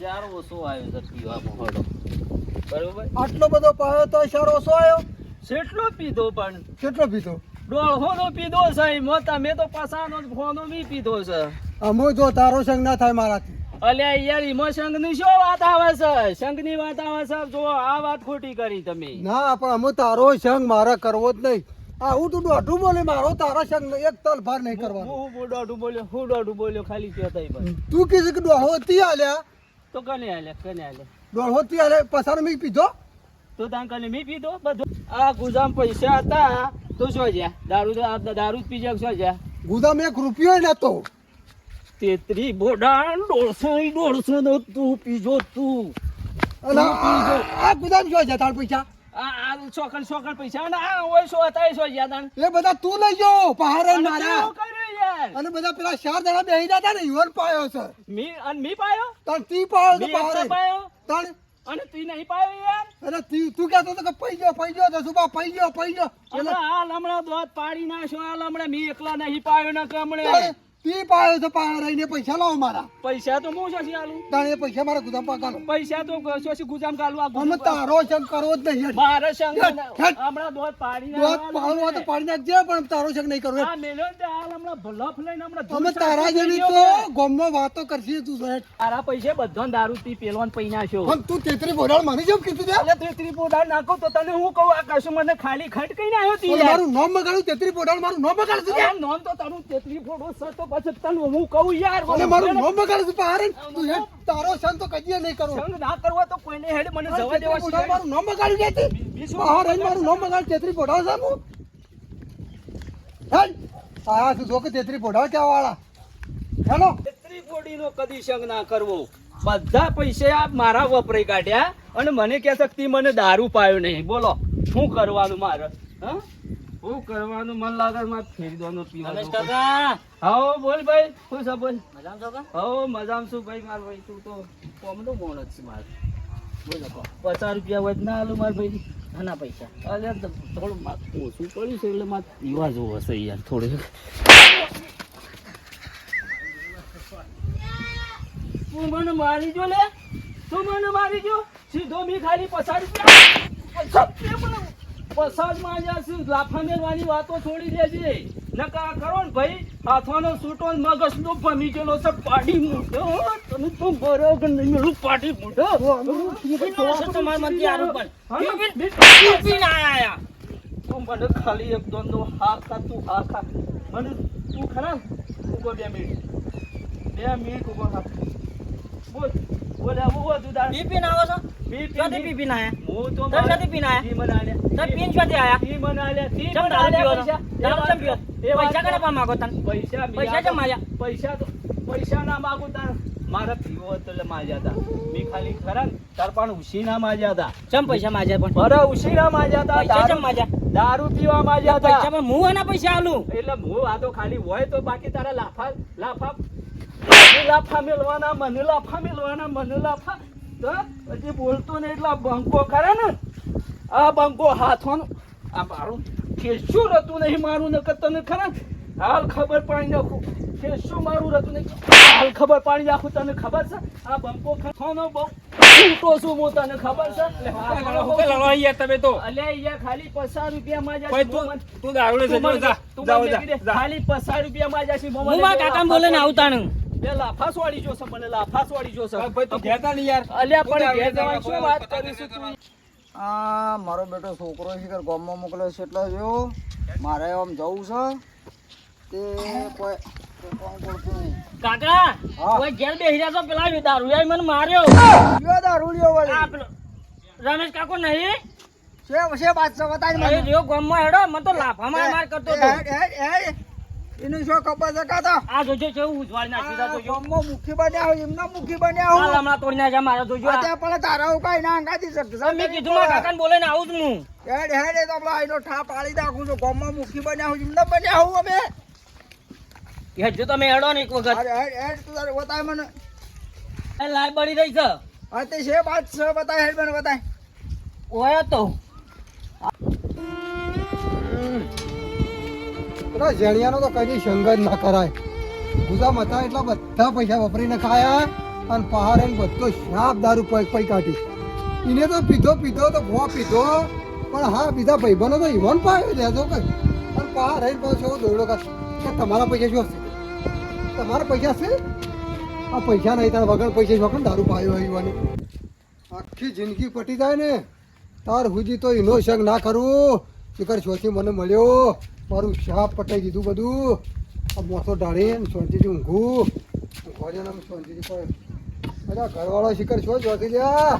યાર ઓછો આવ્યો છે પીવામાં હળો. બરોબર? આટલો બધો પાયો તો શાર ઓછો આવ્યો? કેટલો પીધો પણ. કેટલો પીધો? ડોળહોનો પીધો છે મોતા મેં તો પાસાનો ફોનો બી પીધો છે. અમુ જો તારો સંગ ના થાય મારાથી. અલ્યા યાર ઈમો સંઘની શું વાત આવે છે? સંઘની વાત આવે છે જો આ વાત ખોટી કરી તમે. ના પણ અમુ તારો સંગ મારે કરવો જ નહીં. આ હું તું દોઢું બોલે મારો તારા સંગ એક તલ ભાર નહીં કરવાનો. હું હું દોઢું બોલ્યો હું દોઢું બોલ્યો ખાલી કહેતા ભાઈ તું કીધું કે દોઢો તી આલ્યા. તો કને આલ્યા કને હાલે દોઢો તી આલ્યા પસાર મી પીધો? તો તાન કને મી પીધો? બધો. આ ગુજામ પૈસા હતા તો શું જ્યા. દારૂ તો આ દારૂ જ પીજે શું જ્યા. ગુદામ એક રૂપિયો નતો. તેત્રી બોડા દોઢસો દોઢસો નો તું પીજો તું. આ ગુદામ શું છે તાર પૈસા? આ ચોકન ચોકન પૈસા. ને આ હોય શું હતા એ શું એ બધા તું લઈ ગયો અને મારા. અને બધા પેલા ચાર જણા બેહી જતા ને પાયો છે. મી અને મી પાયો? તાર તી પાયો તો પાયો. તણ અને તી નહીં પાયો યાર. અરે તી તું કહેતો તો કે પઈ ગયો પઈ ગયો તો સુબા પઈ ગયો પઈ ગયો. અને આ લમણા દોત પાડી નાખ્યો આ લમણા મી એકલા નહીં પાયો ને કમણે તી પાયો તો પહાડ રહીને પૈસા લાવો મારા. પૈસા તો હું શોષી આલું? તારે પૈસા મારા ગુદામ ગાલો પૈસા તો શોષી ગુજામ કાલું આ ગુજામ તારો સંગ કરવો જ નહીં મારો સંગ હમણા દોત પાડી દોત નાખ્યો પાડવું તો પાડી નાખજે પણ તારો સંગ નહીં કરવો આ મેલો તે હાલ હમણા ભલફ લઈને હમણા તમે તારા જેવી તો. ગોમમાં વાતો કરશી તું સાહેબ તારા પૈસે બધો દારૂ પી પેલો પૈના છો. પણ તું તેતરી બોડાળ મને જેમ કીધું તે એટલે તેત્રી બોડાળ નાખો તો તને હું કહું આ કશું મને ખાલી ખટ કઈ આવ્યો તી મારું નામ મગાડું તેતરી બોડાળ મારું નામ બગાડ્યું તું આ તો તારું તેત્રી ફોડો તો પછી તને હું કહું યાર મને મારું નામ બગાડ્યું છે પહાડ તું હે તારો સંગ તો કદી નહીં કરો. સંગ ના કરવો તો કોઈને હેડ મને જવા દેવા છે મારું નામ બગાડી દેતી બહાર રહીને મારું નામ બગાડ તેતરી બોડાળ છે હું હેડ. આયા તું જો કે તેતરી બોડાળ કેવા વાળા હેલો. તેત્રી ફોડીનો કદી સંગ ના કરવો. બધા પૈસે આ મારા વપરાઈ કાઢ્યા અને મને કે શકતી મને દારૂ પાયો નહીં. બોલો શું કરવાનું મારે? હા? શું કરવાનું મન લાગે મારે ફેરી દોનો પીવાનો હાઓ બોલ ભાઈ શું છે બોલ? હો મજામાં છું ભાઈ માર ભાઈ તું તો કોમનો મોણ છે મારે. બોલ. પચાસ રૂપિયા હોય તો ના આલું માર ભાઈ નાના પૈસા. અરે થોડું માર ઓછું પડ્યું છે એટલે મારે પીવા જેવું હશે યાર થોડું. તું મને મારી જો લે. તું મને મારી જો સીધો મી ખાલી પચાસ રૂપિયા. પચાસ રૂપિયા મને પચાસમાં જશે લાફા મેલવાની વાતો છોડી દેજે. નકા કરો ને ભાઈ હાથવાનો સૂટો ને મગજ નો ભમી ગયેલો છે પાડી મૂઠો તને તો બરો કે નહીં મેળું પાડી મૂઠો તું મને ખાલી એક દોન હા ખા તું હા ખા. મને તું ખરા ઊભો બે મિનિટ. બે મિનિટ ઊભો ખા બોલ. બોલ આવું હતું તાર બી પી હું તો તને નથી પીને આયા? ઈ મને આલ્યા. તને પીને ક્યાંથી આયા? ઈ મને આલ્યા. ઈ ચમ આલ્યા? પૈસા. ચમ? એ વાત પૈસા કને પા માગો તને? પૈસા પૈસા ચમ માગ્યા? પૈસા તો પૈસા ના માગું તાર મારે પીવો હતો એટલે માજ્યા હતા મેં ખાલી ખરા તાર પણ ઉશી ના માજ્યા હતા ચમ પૈસા માજ્યા પણ બરો ઉશી ના માજ્યા હતા પૈસા ચમ માજ્યા દારૂ પીવા માજ્યા પૈસા હતા પણ હું એના પૈસા આલું એટલે હું આ તો ખાલી હોય તો બાકી તારા લાફા લાફા લાફા મેલવાના મને લાફા મેલવાના મને લાફા તો હજી બોલતો ને એટલા બંકો કરે ને આ બંકો હાથોનો આ મારું ખેસું રતું નહીં મારું નકર તને ખરા હાલ ખબર પાડી નાખું. ખેસું મારું રતું નહીં હાલ ખબર પાડી નાખું તને ખબર છે? આ બંકો ખાથોનો બહુ છૂટો છું હું તને ખબર છે? તમે તો. અલ્યા ખાલી પચાસ રૂપિયા માં જાય તું દારૂ. ખાલી પચાસ રૂપિયા માં જાય હું કાકા બોલે ને બે લાફાસ વાળી જોશે મને લાફાસ વાળી જોશે ભાઈ તું કહેતા નહીં યાર. અલ્યા પણ ઘેર જવાની શું વાત કરીશું તું? આ મારો બેટો છોકરો છે ગામમાં મોકલ્યો છે એટલે જો મારે આમ જવું છે તે કોઈ કોઈ કામ કરતું કાકા. કોઈ ઘેર બેહી રહ્યા છો? પેલા દારૂ મને માર્યો. કયો દારૂડિયો લ્યો વાળી? રમેશ કાકો નહીં? છે છે વાત છે? બતાજ અરે જો ગામમાં હેડો મને તો લાફા માર માર કરતો હતો. એનું શું ખબર છે કાકા? આ જોજો કેવું ઉજવાળ નાખી દા જોજો. ગામમાં મુખી બન્યા હોય એમના મુખી બન્યા હાલ હમણાં તોડી નાખ્યા મારા જોજો આ. પણ તારા હું કઈ ના અંગાથી શકશે મેં કીધું મારા કાકાને બોલે ને આવું જ હું. હેડ હેડ તો આપણે આઈનો ઠા પાડી નાખું છું. ગોમમાં મુખી બન્યા હોય એમના બન્યા હું અમે. હેડજો તમે હેડો ને એક વખત. અરે હેડ હેડ તું તારે બતાય મને. એ લાઈ બળી રહી છે. હા તે છે વાત છે બતાય હેડ મને બતાય. ઓય તો. પેલા જણિયાનો તો કદી જ ના કરાય. ગુજા મથા એટલા બધા પૈસા વપરીને ખાયા અને પહાડ બધો શાપ દારૂ પૈ કાઢ્યું. એને તો પીધો પીધો, તો ભો પીધો. પણ હા, બીજા ભાઈબંધો તો ઈવન પાયો લેજો કઈ. અને પહાડ પાછો એવો દોડો કાઢ તમારા પૈસા શું હશે? તમારા પૈસા છે આ પૈસા નહીં, તારા વગર પૈસા શું દારૂ પાયો ઈવાની? આખી જિંદગી પટી જાય ને. તાર હુજી તો એનો શક ના કરવું શિખર છોથી મને મળ્યો. મારું શાપ પટાઈ દીધું બધું. આ મોસો ઢાળીને શાંતિથી ઊંઘું. ઊંઘવા આમ શાંતિથી કોઈ. બધા ઘરવાળો શિખર છો જોખી જા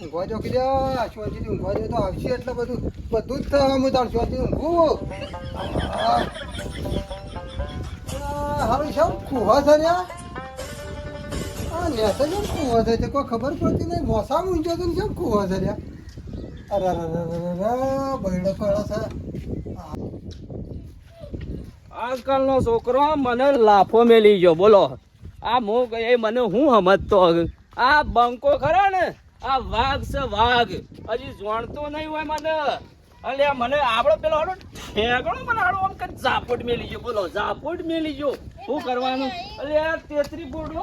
ઊંઘવા જોખી જા શાંતિથી ઊંઘવા દે તો આવશે એટલે બધું. બધું જ થાય હું તાર શાંતિથી ઊંઘું હારું શામ કુવા થયા નેસે કેમ કુવા થાય કોઈ ખબર પડતી નહીં. મોસા ઊંચો તો કેમ કુવા થયા અરે અરે અરે અરે બૈડો કળો છે. આજકાલનો છોકરો મને લાફો મેલી ગયો, બોલો. આ મો એ મને હું સમજતો આ બંકો ખરા ને? આ વાઘ છે વાઘ. હજી જોણતો નહીં હોય મને. અલે મને આપડો પેલો હાડો ઠેકણો મને હાડો આમ કઈ ઝાપટ મેલી ગયો, બોલો. ઝાપટ મેલી ગયો. શું કરવાનું? અલે આ તેત્રી બોડો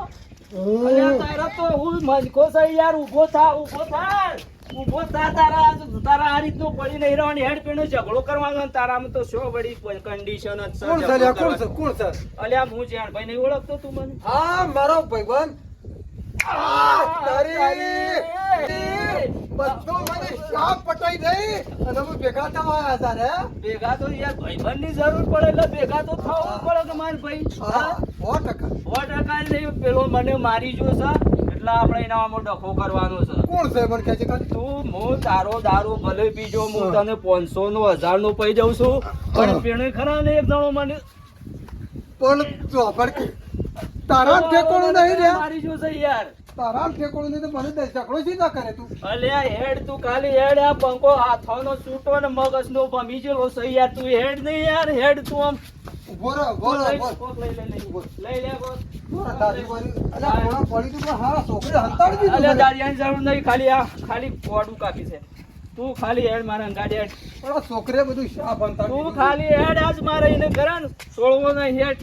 અલે તારા તો હું મજકો છે યાર. ઊભો થા ઊભો થા. ઊભો થા તારા તારા આ રીતનું પડી નહીં રહેવાની હેડ પેનો ઝઘડો કરવાનો તારામાં તો શો વળી કન્ડિશન જ કોણ છે કોણ છે કોણ છે અલ્યા હું જ્યાં ભાઈ નહીં ઓળખતો તું મને. હા મારો અમે ભેગા તો યાર ભાઈબંધની જરૂર પડે એટલે ભેગા તો થવું પડે કે મારે ભાઈ? સો ટકા. સો ટકા પેલો મને મારી જો છે એટલે આપણે એના આમાં ડખો કરવાનો છે. કોણ છે મને કહે છે તું હું તારો દારૂ ભલે પીજો હું. તને પાંચસો નો હજાર નો પઈ જઉં છું. પણ. પેણે ખરા ને એક જણો મને પણ ચોપડ કે તારા ઠેકોણું નહીં રે મારી જો છે યાર? તારા ઠેકોણું નહીં તો મને દસ સીધા કરે તું? અલ્યા હેડ તું ખાલી હેડ આ પંખો હાથોનો છૂટો ને મગજ નો ભમી જેલો છે યાર તું હેડ નહીં યાર હેડ તું આમ ઊભો રહો ઊભો રહો ઊભો રહો. કોક લઈ લે લઈ લઈ લે કોક. દાદી વાળી. અલ્યા, ઘોડા પડી તું હા છોકરી હંતાડી દીધું અલ્યા મને. જરૂર નહીં ખાલી આ ખાલી કોડું કાપી છે. તું ખાલી હેડ મારા ગાડી હેડ. પણ આ બધું શાપ હંતાડી તું ખાલી હેડ આજ મારે એને ને નહીં હેડ.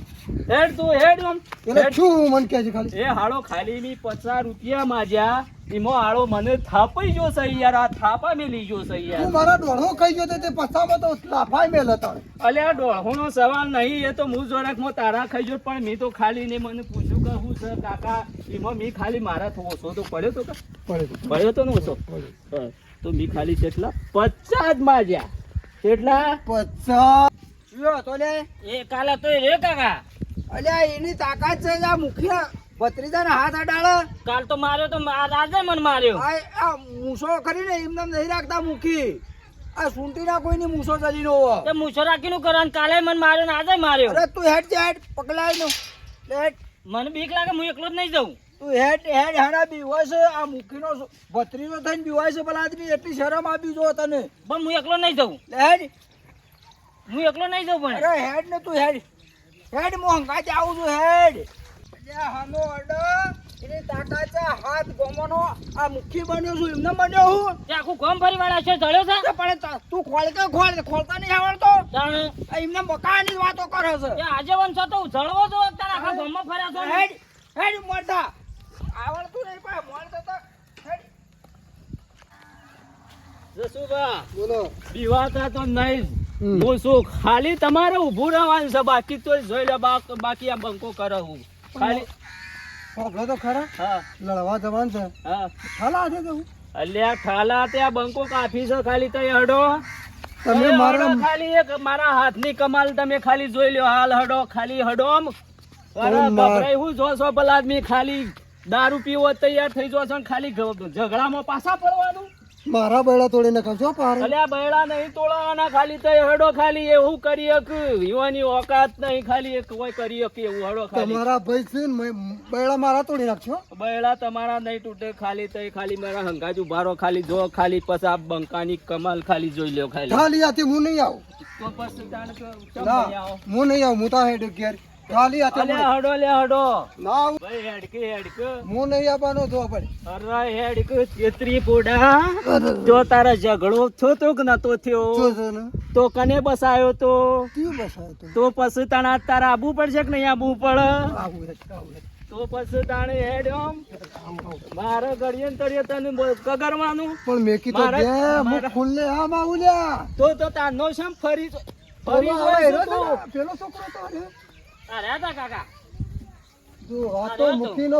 હેડ તું હેડ આમ. એટલે શું મને કહે છે ખાલી? એ હાળો ખાલી ની પચાસ રૂપિયા માજ્યા. એમાં આળો મને થાપાઈ જો સહી યાર આ થાપા મેલી સહી યાર. તું યાર મારા ડોળો કઈ જો તો તે પછામાં તો લાફાઈ મેલ હતા અલ્યા ડોળહોનો સવાલ નહીં એ તો હું મો તારા ખાઈ જો પણ મેં તો ખાલી ને મને પૂછ્યું કે હું છે કાકા? એમાં મેં ખાલી મારા તો ઓછો તો પડ્યો તો કા? તો. પડ્યો તો ને ઓછો તો. મી ખાલી કેટલા પચાસ માજ્યા કેટલા પચાસ. શું તો લે? એ કાલા તો રે કાકા. અલ્યા એની તાકાત છે આ મુખિયા. ભત્રીજાને હાથ અડાડે. કાલ તો માર્યો તો આ રાજે મને માર્યો. આ મૂસો કરીને એમને નહીં રાખતા મૂકી. આ સુંટીના કોઈની મૂસો ચડી નો તે મૂછો રાખીને કરવાનું કાલે મને માર્યો ને આજે માર્યો. અરે તું હેડ જે હેડ પકડાય નો. હેડ. મને બીક લાગે હું એકલો જ નહીં જાઉં. તું હેડ હેડ હેડા બીવાય છે આ મૂકીનો ભત્રીજો થઈને બીવાય છે પેલા આદમી એટલી શરમ આપી જો તને. પણ હું એકલો નહીં જાઉં. હેડ. હું એકલો નહીં જાઉં પણ. અરે હેડ ને તું હેડ. હેડ મોંઘા જ આવું છું હેડ. હાનો અડો એની તાકાત હાથ ગોમોનો. આ મુખી બન્યો છું એમને બન્યો હું. તે આખું ગામ ફરી વાળા છે જળ્યો છે? પણ તું ખોલ કે ખોલ ખોલતા નહીં આવડતો. એમને મકાની વાતો કરે છે. તો જળવો છો તારા આખા ગામમાં ફર્યા છો હેડ હેડ મોટા. આવડતું નહીં પણ મોડતો તો જસુભા બોલો. બીવાતા તો નહીં. હું શું ખાલી તમારે ઊભું રહેવાનું છે બાકી તો જોઈ લે બાક- બાકી આ બંકો કરો હું. ખાલી. સાંભળો તો ખરા. હા. લડવા જવાનું છે. હા. ખાલા હાથે જવું અલ્યા ઠાલા ત્યાં બંકો કાફી છે ખાલી તો હડો. તમે તમે મારા ખાલી એક મારા હાથની કમાલ તમે ખાલી જોઈ લ્યો. હાલ હડો ખાલી હડો આમ. ગભરાઈ હું જો છો ભલા આદમી ખાલી દારૂ પીવો તૈયાર થઈ જો છો ખાલી ઝઘડામાં પાછા પડવાનું. મારા બૈડા તોડી નાખો છો પાર. અલ્યા બૈડા નહીં તોડવાના ખાલી તો હડો ખાલી એવું કરી એક યુવાની ઓકાત નહીં ખાલી એક કોઈ કરી એક એવું હડો ખાલી. તમારા ભાઈ છે ને બૈડા મારા તોડી નાખશો બૈડા તમારા નહીં તૂટે ખાલી તો ખાલી મારા હંગાજ ઉભારો ખાલી જો ખાલી પછી આ બંકાની કમાલ ખાલી જોઈ લ્યો ખાલી. ખાલી આથી હું નહીં આવું. તો પછી જાણે કે ચમ નહીં આવો? હું નહીં આવું હું તો હેડ ઘેર. ખાલી હાથે અલે હડો લે હડો. ના ભાઈ હેડકે હેડક. હું નહીં આવવાનો તો પડે અરે હેડક તેત્રી પોડા. જો તારા ઝઘડો થયો તો કે નતો થયો? તો કને બસાયો તો? કેવું બસાય તો? તો પછી તણા તારા આબુ પડશે કે નહીં આબુ પડે હે, હે. તો પછી તાણે હેડ આવું. મારે ઘડીએ તળિયે તને કગરવાનું પણ મેકી તો બે હું ખુલ્લે આમ આવું તો તો તારનો શેમ ફરી ફરી પેલો છોકરો તો રે. અરે હતા કાકા જો આ તો મૂકીનો